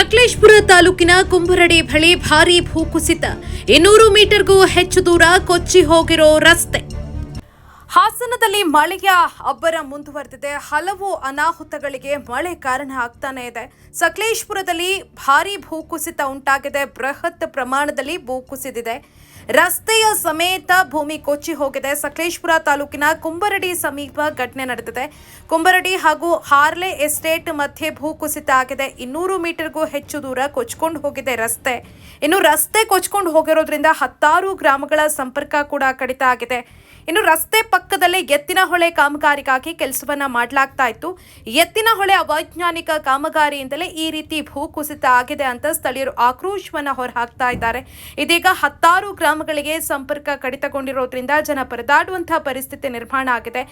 ಸಕಲೇಶ್ಪುರ ತಾಲೂಕಿನ ಕುಂಭರಡಿ ಬಳಿ ಭಾರೀ ಭೂಕುಸಿತ. ಇನ್ನೂರು ಮೀಟರ್ಗೂ ಹೆಚ್ಚು ದೂರ ಕೊಚ್ಚಿ ಹೋಗಿರೋ ರಸ್ತೆ. ಹಾಸನದಲ್ಲಿ ಮಳೆಯ ಅಬ್ಬರ ಮುಂದುವರೆದಿದೆ. ಹಲವು ಅನಾಹುತಗಳಿಗೆ ಮಳೆ ಕಾರಣ ಆಗ್ತಾನೆ ಇದೆ. ಸಕಲೇಶ್ಪುರದಲ್ಲಿ ಭಾರಿ ಭೂಕುಸಿತ ಉಂಟಾಗಿದೆ. ಬೃಹತ್ ಪ್ರಮಾಣದಲ್ಲಿ ಭೂಕುಸಿದಿದೆ ರಸ್ತೆಯ ಸಮೇತ ಭೂಮಿ ಕೊಚ್ಚಿ ಹೋಗಿದೆ. ಸಕಲೇಶ್ಪುರ ತಾಲೂಕಿನ ಕುಂಬರಡಿ ಸಮೀಪ ಘಟನೆ ನಡೆದಿದೆ. ಕುಂಬರಡಿ ಹಾಗೂ ಹಾರ್ಲೆ ಎಸ್ಟೇಟ್ ಮಧ್ಯೆ ಭೂಕುಸಿತ ಆಗಿದೆ. ಇನ್ನೂರು ಮೀಟರ್ಗೂ ಹೆಚ್ಚು ದೂರ ಕೊಚ್ಕೊಂಡು ಹೋಗಿದೆ ರಸ್ತೆ. ಇನ್ನು ರಸ್ತೆ ಕೊಚ್ಕೊಂಡು ಹೋಗಿರೋದ್ರಿಂದ ಹತ್ತಾರು ಗ್ರಾಮಗಳ ಸಂಪರ್ಕ ಕೂಡ ಕಡಿತ ಆಗಿದೆ. ಇನ್ನು ರಸ್ತೆ ಪಕ್ಕದಲ್ಲೇ ಎತ್ತಿನ ಹೊಳೆ ಕಾಮಗಾರಿಗಾಗಿ ಕೆಲಸವನ್ನ ಮಾಡಲಾಗ್ತಾ ಇತ್ತು. ಎತ್ತಿನ ಹೊಳೆ ಅವೈಜ್ಞಾನಿಕ ಕಾಮಗಾರಿಯಿಂದಲೇ ಈ ರೀತಿ ಭೂಕುಸಿತ ಆಗಿದೆ ಅಂತ ಸ್ಥಳೀಯರು ಆಕ್ರೋಶವನ್ನ ಹೊರಹಾಕ್ತಾ ಇದ್ದಾರೆ. ಇದೀಗ ಹತ್ತಾರು ಗ್ರಾಮಗಳಿಗೆ ಸಂಪರ್ಕ ಕಡಿತಗೊಂಡಿರೋದ್ರಿಂದ ಜನ ಪರದಾಡುವಂತಹ ಪರಿಸ್ಥಿತಿ ನಿರ್ಮಾಣ ಆಗಿದೆ.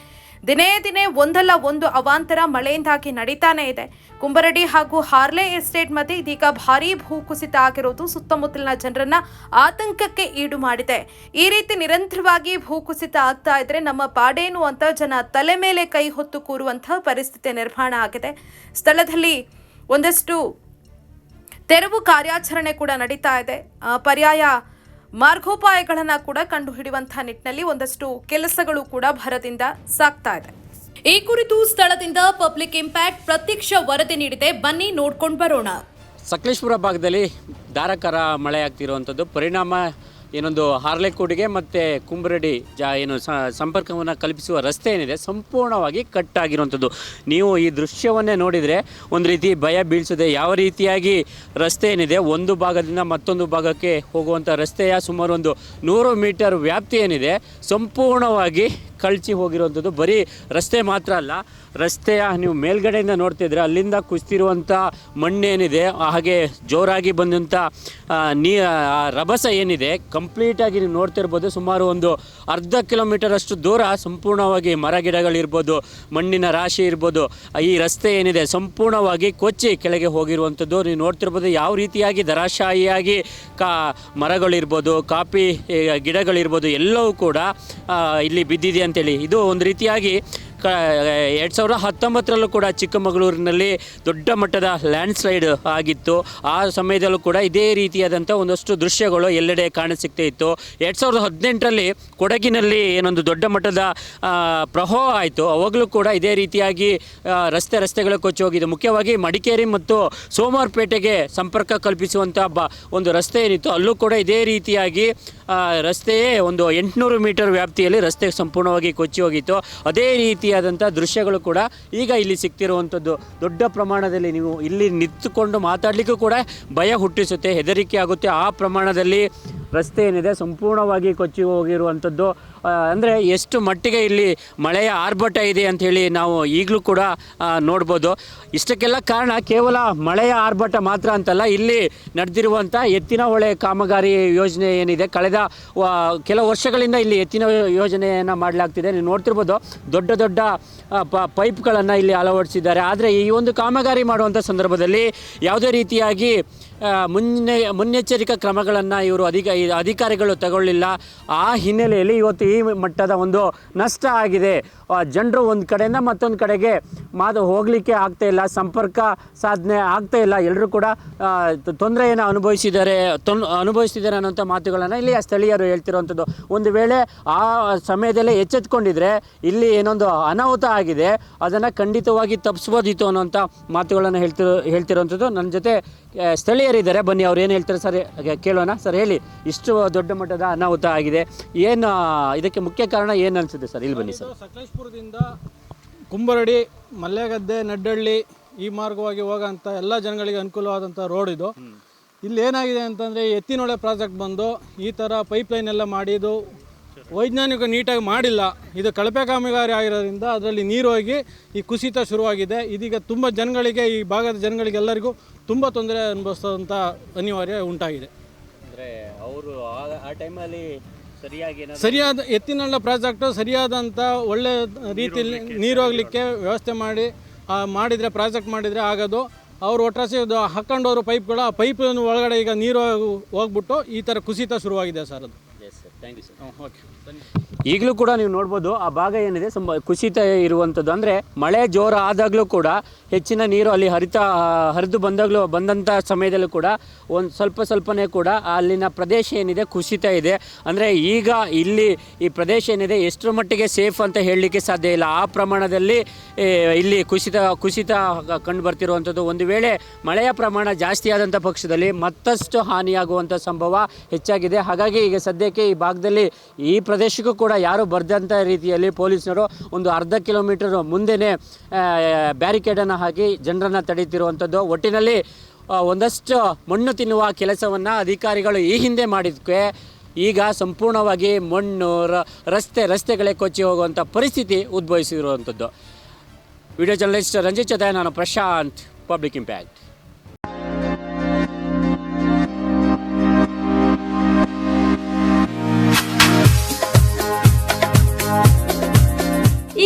ದಿನೇ ದಿನೇ ಒಂದಲ್ಲ ಒಂದು ಅವಾಂತರ ಮಳೆಯಿಂದಾಗಿ ನಡೀತಾನೆ ಇದೆ. ಕುಂಬರಡಿ ಹಾಗೂ ಹಾರ್ಲೆ ಎಸ್ಟೇಟ್ ಮಧ್ಯೆ ಇದೀಗ ಭಾರೀ ಭೂಕುಸಿತ ಆಗಿರೋದು ಸುತ್ತಮುತ್ತಲಿನ ಜನರನ್ನ ಆತಂಕಕ್ಕೆ ಈಡು ಮಾಡಿದೆ. ಈ ರೀತಿ ನಿರಂತರವಾಗಿ ಭೂಕುಸಿತ ಆಗ್ತಾ ಇದ್ರೆ ನಮ್ಮ ಪಾಡೇನು ಅಂತ ಜನ ತಲೆ ಮೇಲೆ ಕೈ ಹೊತ್ತು ಕೂರುವಂತಹ ಪರಿಸ್ಥಿತಿ ನಿರ್ಮಾಣ ಆಗಿದೆ. ಸ್ಥಳದಲ್ಲಿ ಒಂದಷ್ಟು ತೆರವು ಕಾರ್ಯಾಚರಣೆ ಕೂಡ ನಡೀತಾ ಇದೆ. ಪರ್ಯಾಯ ಮಾರ್ಗೋಪಾಯಗಳನ್ನ ಕೂಡ ಕಂಡುಹಿಡಿಯುವಂತಹ ನಿಟ್ಟಿನಲ್ಲಿ ಒಂದಷ್ಟು ಕೆಲಸಗಳು ಕೂಡ ಭರದಿಂದ ಸಾಗ್ತಾ ಇದೆ. ಈ ಕುರಿತು ಸ್ಥಳದಿಂದ ಪಬ್ಲಿಕ್ ಇಂಪ್ಯಾಕ್ಟ್ ಪ್ರತ್ಯಕ್ಷ ವರದಿ ನೀಡಿದೆ. ಬನ್ನಿ ನೋಡ್ಕೊಂಡು ಬರೋಣ. ಸಕಲೇಶ್ಪುರ ಭಾಗದಲ್ಲಿ ಧಾರಾಕಾರ ಮಳೆ ಆಗ್ತಿರುವಂಥದ್ದು ಪರಿಣಾಮ ಏನೊಂದು ಹಾರ್ಲೆಕೋಡಿಗೆ ಮತ್ತು ಕುಂಬರಡಿ ಜಾ ಏನು ಸಂಪರ್ಕವನ್ನು ಕಲ್ಪಿಸುವ ರಸ್ತೆ ಏನಿದೆ, ಸಂಪೂರ್ಣವಾಗಿ ಕಟ್ ಆಗಿರುವಂಥದ್ದು ನೀವು ಈ ದೃಶ್ಯವನ್ನೇ ನೋಡಿದರೆ ಒಂದು ರೀತಿ ಭಯ ಬೀಳಿಸದೆ ಯಾವ ರೀತಿಯಾಗಿ ರಸ್ತೆ ಏನಿದೆ, ಒಂದು ಭಾಗದಿಂದ ಮತ್ತೊಂದು ಭಾಗಕ್ಕೆ ಹೋಗುವಂಥ ರಸ್ತೆಯ ಸುಮಾರು ಒಂದು ನೂರು ಮೀಟರ್ ವ್ಯಾಪ್ತಿ ಏನಿದೆ, ಸಂಪೂರ್ಣವಾಗಿ ಕಳಚಿ ಹೋಗಿರುವಂಥದ್ದು. ಬರೀ ರಸ್ತೆ ಮಾತ್ರ ಅಲ್ಲ ರಸ್ತೆಯ ನೀವು ಮೇಲ್ಗಡೆಯಿಂದ ನೋಡ್ತಿದ್ರೆ ಅಲ್ಲಿಂದ ಕುಸ್ತಿರುವಂಥ ಮಣ್ಣೇನಿದೆ ಹಾಗೆ ಜೋರಾಗಿ ಬಂದಂಥ ನೀ ರಭಸ ಏನಿದೆ ಕಂಪ್ಲೀಟಾಗಿ ನೀವು ನೋಡ್ತಿರ್ಬೋದು. ಸುಮಾರು ಒಂದು ಅರ್ಧ ಕಿಲೋಮೀಟರ್ ಅಷ್ಟು ದೂರ ಸಂಪೂರ್ಣವಾಗಿ ಮರ ಗಿಡಗಳಿರ್ಬೋದು ಮಣ್ಣಿನ ರಾಶಿ ಇರ್ಬೋದು ಈ ರಸ್ತೆ ಏನಿದೆ ಸಂಪೂರ್ಣವಾಗಿ ಕೊಚ್ಚಿ ಕೆಳಗೆ ಹೋಗಿರುವಂಥದ್ದು. ನೀವು ನೋಡ್ತಿರ್ಬೋದು ಯಾವ ರೀತಿಯಾಗಿ ಧರಾಶಾಹಿಯಾಗಿ ಕಾ ಮರಗಳಿರ್ಬೋದು ಏ, ಗಿಡಗಳಿರ್ಬೋದು ಎಲ್ಲವೂ ಕೂಡ ಇಲ್ಲಿ ಬಿದ್ದಿದೆ ಅಂತೇಳಿ. ಇದು ಒಂದು ರೀತಿಯಾಗಿ ಕ ಎರಡು ಸಾವಿರದ ಹತ್ತೊಂಬತ್ತರಲ್ಲೂ ಕೂಡ ಚಿಕ್ಕಮಗಳೂರಿನಲ್ಲಿ ದೊಡ್ಡ ಮಟ್ಟದ ಲ್ಯಾಂಡ್ ಸ್ಲೈಡ್ ಆಗಿತ್ತು. ಆ ಸಮಯದಲ್ಲೂ ಕೂಡ ಇದೇ ರೀತಿಯಾದಂಥ ಒಂದಷ್ಟು ದೃಶ್ಯಗಳು ಎಲ್ಲೆಡೆ ಕಾಣಸಿಗ್ತಾ ಇತ್ತು. ಎರಡು ಸಾವಿರದ ಹದಿನೆಂಟರಲ್ಲಿ ಕೊಡಗಿನಲ್ಲಿ ಏನೊಂದು ದೊಡ್ಡ ಮಟ್ಟದ ಪ್ರವಾಹ ಆಯಿತು. ಅವಾಗಲೂ ಕೂಡ ಇದೇ ರೀತಿಯಾಗಿ ರಸ್ತೆ ರಸ್ತೆಗಳು ಕೊಚ್ಚಿ ಹೋಗಿದೆ. ಮುಖ್ಯವಾಗಿ ಮಡಿಕೇರಿ ಮತ್ತು ಸೋಮವಾರಪೇಟೆಗೆ ಸಂಪರ್ಕ ಕಲ್ಪಿಸುವಂಥ ಬ, ಒಂದು ರಸ್ತೆ ಏನಿತ್ತು. ಅಲ್ಲೂ ಕೂಡ ಇದೇ ರೀತಿಯಾಗಿ ರಸ್ತೆಯೇ ಒಂದು ಎಂಟುನೂರು ಮೀಟರ್ ವ್ಯಾಪ್ತಿಯಲ್ಲಿ ರಸ್ತೆ ಸಂಪೂರ್ಣವಾಗಿ ಕೊಚ್ಚಿ ಹೋಗಿತ್ತು. ಅದೇ ರೀತಿಯಾದಂಥ ದೃಶ್ಯಗಳು ಕೂಡ ಈಗ ಇಲ್ಲಿ ಸಿಗ್ತಿರುವಂಥದ್ದು ದೊಡ್ಡ ಪ್ರಮಾಣದಲ್ಲಿ ನೀವು ಇಲ್ಲಿ ನಿಂತುಕೊಂಡು ಮಾತಾಡಲಿಕ್ಕೂ ಕೂಡ ಭಯ ಹುಟ್ಟಿಸುತ್ತೆ, ಹೆದರಿಕೆ ಆಗುತ್ತೆ. ಆ ಪ್ರಮಾಣದಲ್ಲಿ ರಸ್ತೆ ಏನಿದೆ ಸಂಪೂರ್ಣವಾಗಿ ಕೊಚ್ಚಿ ಹೋಗಿರುವಂಥದ್ದು. ಅಂದರೆ ಎಷ್ಟು ಮಟ್ಟಿಗೆ ಇಲ್ಲಿ ಮಳೆಯ ಆರ್ಭಟ ಇದೆ ಅಂಥೇಳಿ ನಾವು ಈಗಲೂ ಕೂಡ ನೋಡ್ಬೋದು. ಇಷ್ಟಕ್ಕೆಲ್ಲ ಕಾರಣ ಕೇವಲ ಮಳೆಯ ಆರ್ಭಟ ಮಾತ್ರ ಅಂತಲ್ಲ, ಇಲ್ಲಿ ನಡೆದಿರುವಂಥ ಎತ್ತಿನ ಹೊಳೆ ಕಾಮಗಾರಿ ಯೋಜನೆ ಏನಿದೆ, ಕಳೆದ ಕೆಲವು ವರ್ಷಗಳಿಂದ ಇಲ್ಲಿ ಎತ್ತಿನ ಯೋಜನೆಯನ್ನು ಮಾಡಲಾಗ್ತಿದೆ. ನೀವು ನೋಡ್ತಿರ್ಬೋದು, ದೊಡ್ಡ ದೊಡ್ಡ ಪ, ಪೈಪ್ಗಳನ್ನು ಇಲ್ಲಿ ಅಳವಡಿಸಿದ್ದಾರೆ. ಆದರೆ ಈ ಒಂದು ಕಾಮಗಾರಿ ಮಾಡುವಂಥ ಸಂದರ್ಭದಲ್ಲಿ ಯಾವುದೇ ರೀತಿಯಾಗಿ ಮುನ್ನೆ ಮುನ್ನೆಚ್ಚರಿಕಾ ಕ್ರಮಗಳನ್ನು ಇವರು ಅಧಿಕ ಅಧಿಕಾರಿಗಳು ತಗೊಳ್ಳಿಲ್ಲ. ಆ ಹಿನ್ನೆಲೆಯಲ್ಲಿ ಇವತ್ತು ಈ ಮಟ್ಟದ ಒಂದು ನಷ್ಟ ಆಗಿದೆ. ಜನರು ಒಂದು ಕಡೆಯಿಂದ ಮತ್ತೊಂದು ಕಡೆಗೆ ಮಾತು ಹೋಗಲಿಕ್ಕೆ ಆಗ್ತಾ ಇಲ್ಲ ಸಂಪರ್ಕ ಸಾಧನೆ ಆಗ್ತಾ ಇಲ್ಲ. ಎಲ್ಲರೂ ಕೂಡ ತೊಂದರೆಯನ್ನು ಅನುಭವಿಸಿದ್ದಾರೆ ತೊನ್ ಅನುಭವಿಸಿದ್ದಾರೆ ಅನ್ನೋಂಥ ಮಾತುಗಳನ್ನು ಇಲ್ಲಿ ಸ್ಥಳೀಯರು ಹೇಳ್ತಿರುವಂಥದ್ದು. ಒಂದು ವೇಳೆ ಆ ಸಮಯದಲ್ಲೇ ಎಚ್ಚೆತ್ಕೊಂಡಿದ್ರೆ ಇಲ್ಲಿ ಏನೊಂದು ಅನಾಹುತ ಆಗಿದೆ ಅದನ್ನು ಖಂಡಿತವಾಗಿ ತಪ್ಪಿಸ್ಬೋದಿತ್ತು ಅನ್ನೋಂಥ ಮಾತುಗಳನ್ನು ಹೇಳ್ತಿರೋ ಹೇಳ್ತಿರೋವಂಥದ್ದು. ನನ್ನ ಜೊತೆ ಆ, ಸ್ಥಳೀಯರಿದ್ದಾರೆ ಬನ್ನಿ ಅವ್ರು ಏನು ಹೇಳ್ತಾರೆ ಸರ್? ಕೇಳೋಣ. ಸರ್ ಹೇಳಿ ಇಷ್ಟು ದೊಡ್ಡ ಮಟ್ಟದ ಅನಾಹುತ ಆಗಿದೆ. ಏನು ಇದಕ್ಕೆ ಮುಖ್ಯ ಕಾರಣ ಏನು ಅನಿಸುತ್ತೆ ಸರ್? ಇಲ್ಲಿ ಬನ್ನಿ ಸರ್. ಸಕಲೇಶ್ಪುರದಿಂದ ಕುಂಬರಡಿ ಮಲ್ಲೆಗದ್ದೆ ನಡ್ಡಳ್ಳಿ ಈ ಮಾರ್ಗವಾಗಿ ಹೋಗೋಂಥ ಎಲ್ಲ ಜನಗಳಿಗೆ ಅನುಕೂಲವಾದಂಥ ರೋಡ್ ಇದು. ಇಲ್ಲಿ ಏನಾಗಿದೆ ಅಂತಂದರೆ ಎತ್ತಿನೊಳೆ ಪ್ರಾಜೆಕ್ಟ್ ಬಂದು ಈ ಥರ ಪೈಪ್ಲೈನ್ ಎಲ್ಲ ಮಾಡಿದ್ದು ವೈಜ್ಞಾನಿಕ ನೀಟಾಗಿ ಮಾಡಿಲ್ಲ. ಇದು ಕಳಪೆ ಕಾಮಗಾರಿ ಆಗಿರೋದ್ರಿಂದ ಅದರಲ್ಲಿ ನೀರು ಹೋಗಿ ಈ ಕುಸಿತ ಶುರುವಾಗಿದೆ. ಇದೀಗ ತುಂಬ ಜನಗಳಿಗೆ ಈ ಭಾಗದ ಜನಗಳಿಗೆಲ್ಲರಿಗೂ ತುಂಬ ತೊಂದರೆ ಅನುಭವಿಸೋಂಥ ಅನಿವಾರ್ಯ ಉಂಟಾಗಿದೆ. ಅಂದರೆ ಅವರು ಆ ಟೈಮಲ್ಲಿ ಸರಿಯಾಗಿ ಸರಿಯಾದ ಎತ್ತಿನಳ್ಳ ಪ್ರಾಜೆಕ್ಟು ಸರಿಯಾದಂಥ ಒಳ್ಳೆ ರೀತಿಯಲ್ಲಿ ನೀರು ಹೋಗ್ಲಿಕ್ಕೆ ವ್ಯವಸ್ಥೆ ಮಾಡಿ ಮಾಡಿದರೆ ಪ್ರಾಜೆಕ್ಟ್ ಮಾಡಿದರೆ ಆಗೋದು. ಅವರು ಒಟ್ರಾಸಿ ಹಾಕೊಂಡವರು ಪೈಪ್ಗಳು ಆ ಪೈಪ್ ಒಳಗಡೆ ಈಗ ನೀರು ಹೋಗ್- ಹೋಗ್ಬಿಟ್ಟು ಈ ಥರ ಕುಸಿತ ಶುರುವಾಗಿದೆ ಸರ್ ಅದು. ಥ್ಯಾಂಕ್ ಯು ಸರ್ ಓಕೆ ಈಗಲೂ ಕೂಡ ನೀವು ನೋಡ್ಬೋದು, ಆ ಭಾಗ ಏನಿದೆ ತುಂಬ ಕುಸಿತ ಇರುವಂಥದ್ದು ಅಂದರೆ ಮಳೆ ಜೋರ ಆದಾಗಲೂ ಕೂಡ ಹೆಚ್ಚಿನ ನೀರು ಅಲ್ಲಿ ಹರಿತಾ, ಹರಿದು ಬಂದಾಗಲೂ ಬಂದಂಥ ಸಮಯದಲ್ಲೂ ಕೂಡ ಒಂದು ಸ್ವಲ್ಪ ಸ್ವಲ್ಪನೇ ಕೂಡ ಅಲ್ಲಿನ ಪ್ರದೇಶ ಏನಿದೆ, ಕುಸಿತ ಇದೆ. ಅಂದರೆ ಈಗ ಇಲ್ಲಿ ಈ ಪ್ರದೇಶ ಏನಿದೆ, ಎಷ್ಟರ ಮಟ್ಟಿಗೆ ಸೇಫ್ ಅಂತ ಹೇಳಲಿಕ್ಕೆ ಸಾಧ್ಯ ಇಲ್ಲ. ಆ ಪ್ರಮಾಣದಲ್ಲಿ ಇಲ್ಲಿ ಕುಸಿತ ಕುಸಿತ ಕಂಡು ಬರ್ತಿರುವಂಥದ್ದು ಒಂದು ವೇಳೆ ಮಳೆಯ ಪ್ರಮಾಣ ಜಾಸ್ತಿ ಆದಂಥ ಪಕ್ಷದಲ್ಲಿ ಮತ್ತಷ್ಟು ಹಾನಿಯಾಗುವಂಥ ಸಂಭವ ಹೆಚ್ಚಾಗಿದೆ. ಹಾಗಾಗಿ ಈಗ ಸದ್ಯಕ್ಕೆ ಈ ಭಾಗದಲ್ಲಿ ಈ ಪ್ರದೇಶಕ್ಕೂ ಕೂಡ ಯಾರು ಬರ್ದಂಥ ರೀತಿಯಲ್ಲಿ ಪೊಲೀಸರು ಒಂದು ಅರ್ಧ ಕಿಲೋಮೀಟರ್ ಮುಂದೆನೇ ಬ್ಯಾರಿಕೇಡನ್ನು ಹಾಕಿ ಜನರನ್ನು ತಡೀತಿರುವಂಥದ್ದು ಒಟ್ಟಿನಲ್ಲಿ ಒಂದಷ್ಟು ಮಣ್ಣು ತಿನ್ನುವ ಕೆಲಸವನ್ನು ಅಧಿಕಾರಿಗಳು ಈ ಹಿಂದೆ ಮಾಡಿದ್ದಕ್ಕೆ ಈಗ ಸಂಪೂರ್ಣವಾಗಿ ಮಣ್ಣು ರಸ್ತೆ, ರಸ್ತೆಗಳೇ ಕೊಚ್ಚಿ ಹೋಗುವಂಥ ಪರಿಸ್ಥಿತಿ ಉದ್ಭವಿಸಿರುವಂಥದ್ದು. ವಿಡಿಯೋ ಜರ್ನಲಿಸ್ಟ್ ರಂಜಿತ್ ಜೊತೆ ನಾನು Prashant, public impact.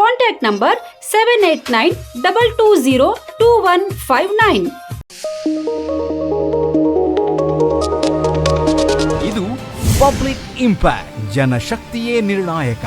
Contact number seven eight nine double two zero two one five nine ಇದು ಪಬ್ಲಿಕ್ ಇಂಪ್ಯಾಕ್ಟ್, ಜನಶಕ್ತಿಯೇ ನಿರ್ಣಾಯಕ.